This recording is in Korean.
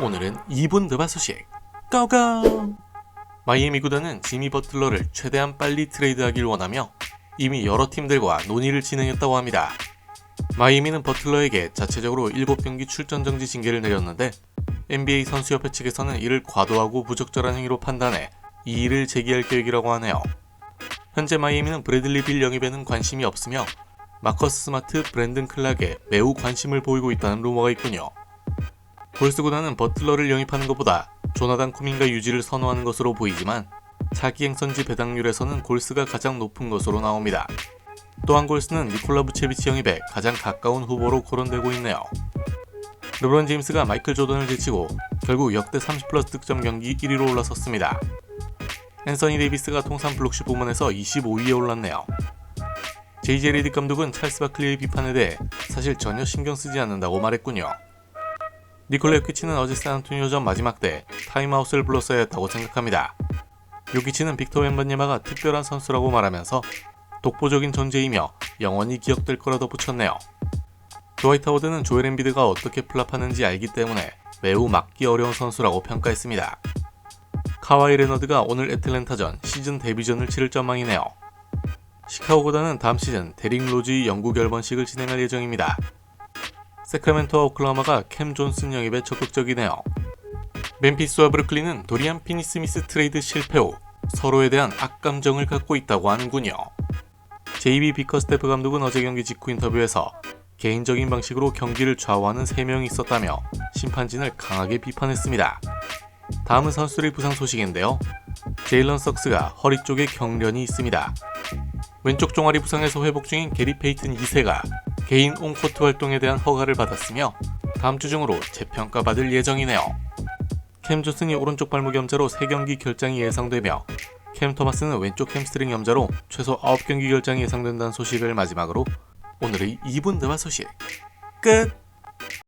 오늘은 2분 드바 소식 고고 마이애미 구단은 지미 버틀러를 최대한 빨리 트레이드하길 원하며 이미 여러 팀들과 논의를 진행했다고 합니다. 마이애미는 버틀러에게 자체적으로 7경기 출전 정지 징계를 내렸는데 NBA 선수협회 측에서는 이를 과도하고 부적절한 행위로 판단해 이의를 제기할 계획이라고 하네요. 현재 마이애미는 브래들리 빌 영입에는 관심이 없으며 마커스 스마트, 브랜든 클락에 매우 관심을 보이고 있다는 루머가 있군요. 구단은 버틀러를 영입하는 것보다 조나단 쿠민과 유지를 선호하는 것으로 보이지만 차기 행선지 배당률에서는 골스가 가장 높은 것으로 나옵니다. 또한 골스는 니콜라 부체비치 영입에 가장 가까운 후보로 거론되고 있네요. 르브론 제임스가 마이클 조던을 제치고 결국 역대 30 플러스 득점 경기 1위로 올라섰습니다. 앤서니 데이비스가 통산 블록슛 부문에서 25위에 올랐네요. 제이제 리딕 감독은 찰스 바클리의 비판에 대해 사실 전혀 신경 쓰지 않는다고 말했군요. 니콜라 요키치는 어제 샌안토니오전 마지막 때 타임아웃을 불렀어야 했다고 생각합니다. 요키치는 빅터 웬반예마가 특별한 선수라고 말하면서 독보적인 존재이며 영원히 기억될 거라 덧붙였네요. 드와이트 하워드는 조엘 엠비드가 어떻게 플랍하는지 알기 때문에 매우 막기 어려운 선수라고 평가했습니다. 카와이 레너드가 오늘 애틀랜타전 시즌 데뷔전을 치를 전망이네요. 시카고 구단은 다음 시즌 데릭 로즈의 영구 결번식을 진행할 예정입니다. 세크라멘토와 오클라호마가 캠 존슨 영입에 적극적이네요. 멤피스와 브루클린은 도리안 피니스미스 트레이드 실패 후 서로에 대한 악감정을 갖고 있다고 하는군요. JB 비커스테프 감독은 어제 경기 직후 인터뷰에서 개인적인 방식으로 경기를 좌우하는 3명이 있었다며 심판진을 강하게 비판했습니다. 다음은 선수들의 부상 소식인데요. 제일런 석스가 허리 쪽에 경련이 있습니다. 왼쪽 종아리 부상에서 회복 중인 게리 페이튼 2세가 개인 온코트 활동에 대한 허가를 받았으며 다음 주 중으로 재평가받을 예정이네요. 캠 조슨이 오른쪽 발목 염자로 3경기 결장이 예상되며 캠 토마스는 왼쪽 햄스트링 염자로 최소 9경기 결장이 예상된다는 소식을 마지막으로 오늘의 2분 드바 소식 끝!